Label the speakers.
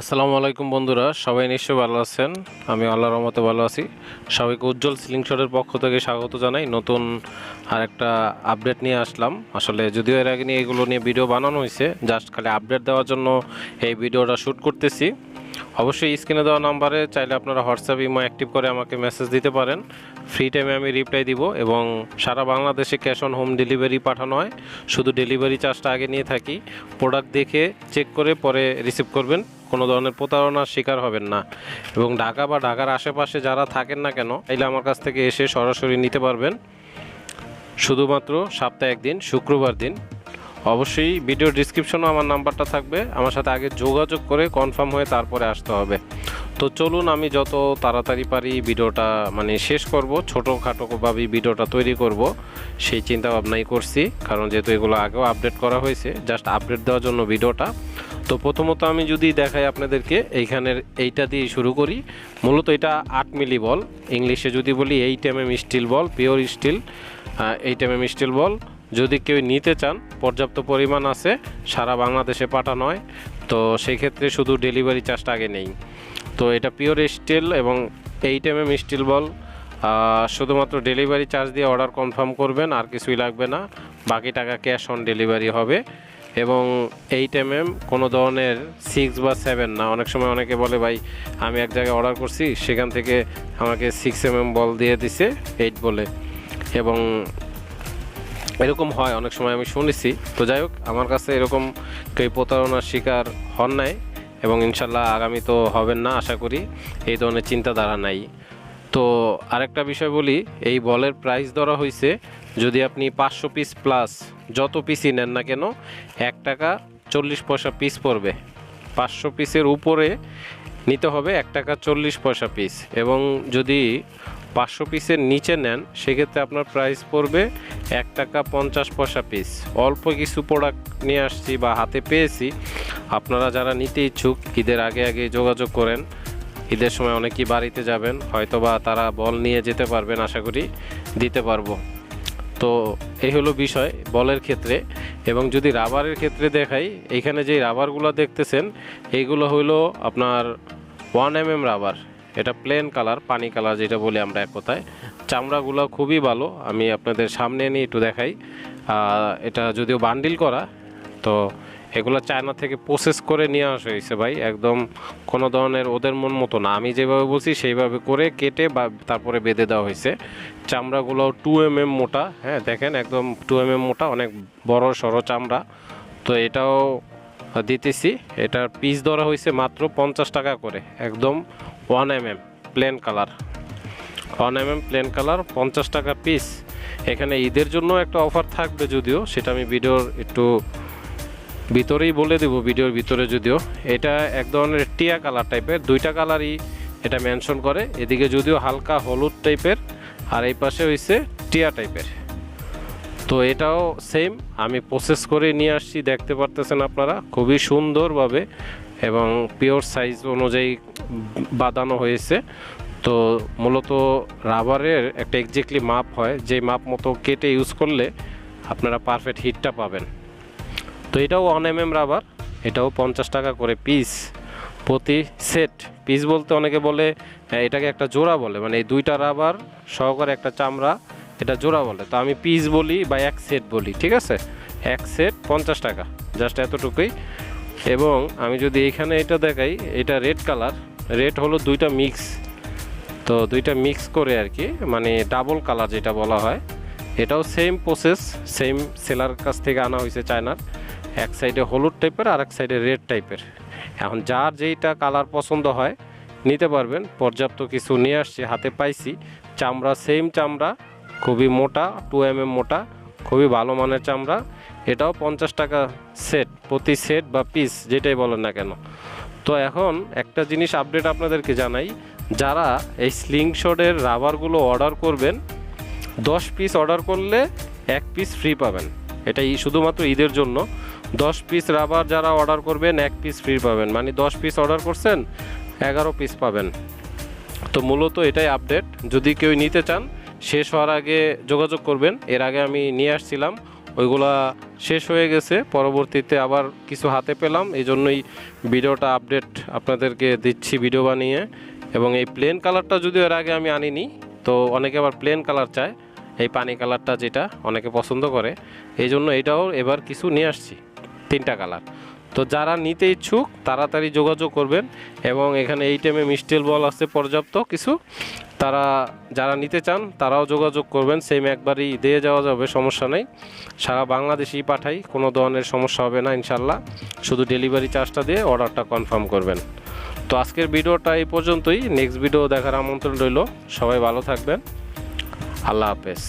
Speaker 1: আসসালামু আলাইকুম বন্ধুরা, সবাই নিশ্চয়ই ভালো আছেন? আমি আল্লাহ রহমতে ভালো আছি। সবাইকে উজ্জ্বল সিলিং শটের পক্ষ থেকে স্বাগত জানাই। নতুন আর একটা আপডেট নিয়ে আসলাম। আসলে যদিও এর আগে নিয়ে এগুলো নিয়ে ভিডিও বানানো হয়েছে জাস্ট খালি আপডেট দেওয়ার জন্য এই ভিডিওটা শ্যুট করতেছি। অবশ্যই স্ক্রিনে দেওয়া নাম্বারে চাইলে আপনারা হোয়াটসঅ্যাপ ইমো অ্যাক্টিভ করে আমাকে মেসেজ দিতে পারেন। ফ্রি টাইমে আমি রিপ্লাই দিব এবং সারা বাংলাদেশে ক্যাশ অন হোম ডেলিভারি পাঠানো হয়। শুধু ডেলিভারি চার্জটা আগে নিয়ে থাকি। প্রোডাক্ট দেখে চেক করে পরে রিসিভ করবেন। কোনো ধরনের প্রতারণার শিকার হবেন না। এবং ঢাকা বা ঢাকার আশেপাশে যারা থাকেন না কেন তাইলে আমার কাছ থেকে এসে সরাসরি নিতে পারবেন। শুধুমাত্র সপ্তাহে একদিন, শুক্রবার দিন। অবশ্যই ভিডিও ডিসক্রিপশনেও আমার নাম্বারটা থাকবে। আমার সাথে আগে যোগাযোগ করে কনফার্ম হয়ে তারপরে আসতে হবে। তো চলুন আমি যত তাড়াতাড়ি পারি ভিডিওটা মানে শেষ করব ছোটোখাটোভাবেই ভিডিওটা তৈরি করব। সেই চিন্তা ভাবনাই করছি, কারণ যেহেতু এগুলো আগেও আপডেট করা হয়েছে জাস্ট আপডেট দেওয়ার জন্য ভিডিওটা। তো প্রথমত আমি যদি দেখাই আপনাদেরকে, এইখানের এইটা দিয়ে শুরু করি। মূলত এটা আট মিলি বল। ইংলিশে যদি বলি eight M M steel ball, pure steel eight M M steel ball. যদি কেউ নিতে চান, পর্যাপ্ত পরিমাণ আছে, সারা বাংলাদেশে পাঠানো হয়। তো সেক্ষেত্রে শুধু ডেলিভারি চার্জটা আগে নেই। তো এটা পিওর স্টিল এবং eight M M steel ball শুধুমাত্র ডেলিভারি চার্জ দিয়ে অর্ডার কনফার্ম করবেন, আর কিছুই লাগবে না। বাকি টাকা ক্যাশ অন ডেলিভারি হবে। এবং এইট এম এম কোনো ধরনের সিক্স বা সেভেন না। অনেক সময় অনেকে বলে, ভাই, আমি এক জায়গায় অর্ডার করছি, সেখান থেকে আমাকে সিক্স এম এম বল দিয়ে দিছে এইট বলে। এবং এরকম হয়, অনেক সময় আমি শুনেছি। তো যাই হোক, আমার কাছে এরকম কেউ প্রতারণার শিকার হন নাই এবং ইনশাল্লাহ আগামী তো হবেন না, আশা করি। এই ধরনের চিন্তাধারা নাই। তো আরেকটা বিষয় বলি, এই বলের প্রাইস ধরা হয়েছে যদি আপনি পাঁচশো পিস প্লাস যত পিসই নেন না কেন, এক টাকা চল্লিশ পয়সা পিস পড়বে। পাঁচশো পিসের উপরে নিতে হবে এক টাকা চল্লিশ পয়সা পিস এবং যদি পাঁচশো পিসের নিচে নেন, সেক্ষেত্রে আপনার প্রাইস পড়বে এক টাকা পঞ্চাশ পয়সা পিস অল্প কিছু প্রোডাক্ট নিয়ে আসছি বা হাতে পেয়েছি, আপনারা যারা নিতে ইচ্ছুক, ঈদের আগে আগে যোগাযোগ করেন। ঈদের সময় অনেকেই বাড়িতে যাবেন, হয়তোবা তারা বল নিয়ে যেতে পারবেন আশা করি, দিতে পারব। তো এই হলো বিষয় বলের ক্ষেত্রে এবং যদি রাবারের ক্ষেত্রে দেখাই এইখানে যে রাবারগুলো দেখতেছেন এইগুলো হলো আপনার ওয়ান এম এম রাবার। এটা প্লেন কালার, পানি কালার যেটা বলি আমরা এক কথায়। চামড়াগুলো খুবই ভালো, আমি আপনাদের সামনে নিয়ে একটু দেখাই। এটা যদিও বান্ডিল করা, তো এগুলো চায়না থেকে প্রসেস করে নিয়ে আসা হয়েছে ভাই, একদম কোনো ধরনের ওদের মন মতো না। আমি যেভাবে বলছি সেইভাবে করে কেটে বা তারপরে বেঁধে দেওয়া হয়েছে। চামড়াগুলো টু এম এম মোটা হ্যাঁ দেখেন একদম টু এম এম মোটা, অনেক বড় সড়ো চামড়া। তো এটাও দিতেছি, এটার পিস ধরা হয়েছে মাত্র পঞ্চাশ টাকা করে, একদম one M M plain colour one M M plain colour পঞ্চাশ টাকা পিস এখানে ঈদের জন্য একটা অফার থাকবে যদিও, সেটা আমি ভিডিওর একটু ভিতরেই বলে দেব ভিডিওর ভিতরে যদিও। এটা এক ধরনের টিয়া কালার টাইপের, দুইটা কালারই এটা মেনশন করে। এদিকে যদিও হালকা হলুদ টাইপের, আর এই পাশে হয়েছে টিয়া টাইপের। তো এটাও সেম আমি প্রসেস করে নিয়ে আসছি, দেখতে পারতেছেন আপনারা। খুবই সুন্দরভাবে এবং পিওর সাইজ অনুযায়ী বাঁধানো হয়েছে। তো মূলত রাবারের একটা এক্স্যাক্টলি মাপ হয়। যে মাপ মতো কেটে ইউজ করলে আপনারা পারফেক্ট হিটটা পাবেন। তো এটাও ওয়ান এম এম রাবার এটাও পঞ্চাশ টাকা করে পিস প্রতি সেট পিস বলতে অনেকে বলে এটাকে একটা জোড়া বলে মানে এই দুইটা রাবার সহকারে একটা চামড়া, এটা জোড়া বলে। তো আমি পিস বলি বা এক সেট বলি, ঠিক আছে? এক সেট পঞ্চাশ টাকা জাস্ট এতটুকুই। এবং আমি যদি এইখানে এটা দেখাই, এটা রেড কালার রেড হলো দুইটা মিক্স তো দুইটা মিক্স করে আর কি মানে ডাবল কালার যেটা বলা হয়। এটাও সেম প্রসেস সেম সেলার কাছ থেকে আনা হয়েছে চায়নার। এক সাইডে হলুদ টাইপের, আর এক সাইডে রেড টাইপের। এখন যার যেইটা কালার পছন্দ হয়, নিতে পারবেন। পর্যাপ্ত কিছু নিয়ে আসছি, হাতে পাইছি। চামড়া সেম চামড়া, খুবই মোটা টু এম এম মোটা, খুবই ভালো মানের চামড়া। এটাও পঞ্চাশ টাকা সেট প্রতি সেট বা পিস যেটাই বলেন না কেন। তো এখন একটা জিনিস আপডেট আপনাদেরকে জানাই। যারা এই স্লিংশটের রাবারগুলো অর্ডার করবেন, দশ পিস অর্ডার করলে এক পিস ফ্রি পাবেন। এটা শুধুমাত্র ঈদের জন্য। দশ পিস রাবার যারা অর্ডার করবেন, এক পিস ফ্রি পাবেন। মানে দশ পিস অর্ডার করছেন, এগারো পিস পাবেন। তো মূলত এটাই আপডেট যদি কেউ নিতে চান, শেষ হওয়ার আগে যোগাযোগ করবেন। এর আগে আমি নিয়ে আসছিলাম, ওইগুলা শেষ হয়ে গেছে। পরবর্তীতে আবার কিছু হাতে পেলাম। এই জন্যই ভিডিওটা আপডেট আপনাদেরকে দিচ্ছি ভিডিও বানিয়ে। এবং এই প্লেন কালারটা যদিও এর আগে আমি আনিনি, তো অনেকে আবার প্লেন কালার চায়। এই পানি কালারটা যেটা অনেকে পছন্দ করে, এই জন্য এটাও এবার কিছু নিয়ে আসছি, তিনটা কালার। তো যারা নিতে ইচ্ছুক, তাড়াতাড়ি যোগাযোগ করবেন এবং এখানে এই টাইমে মিস্টেল বল আছে পর্যাপ্ত কিছু, তারা যারা নিতে চান, তারাও যোগাযোগ করবেন সেম একবারই দিয়ে যাওয়া যাবে, সমস্যা নেই। সারা বাংলাদেশেই পাঠাই, কোনো ধরনের সমস্যা হবে না, ইনশাল্লাহ। শুধু ডেলিভারি চার্জটা দিয়ে অর্ডারটা কনফার্ম করবেন। তো আজকের ভিডিওটা এই পর্যন্তই নেক্সট ভিডিও দেখার আমন্ত্রণ রইল, সবাই ভালো থাকবেন। আল্লাহ হাফেজ।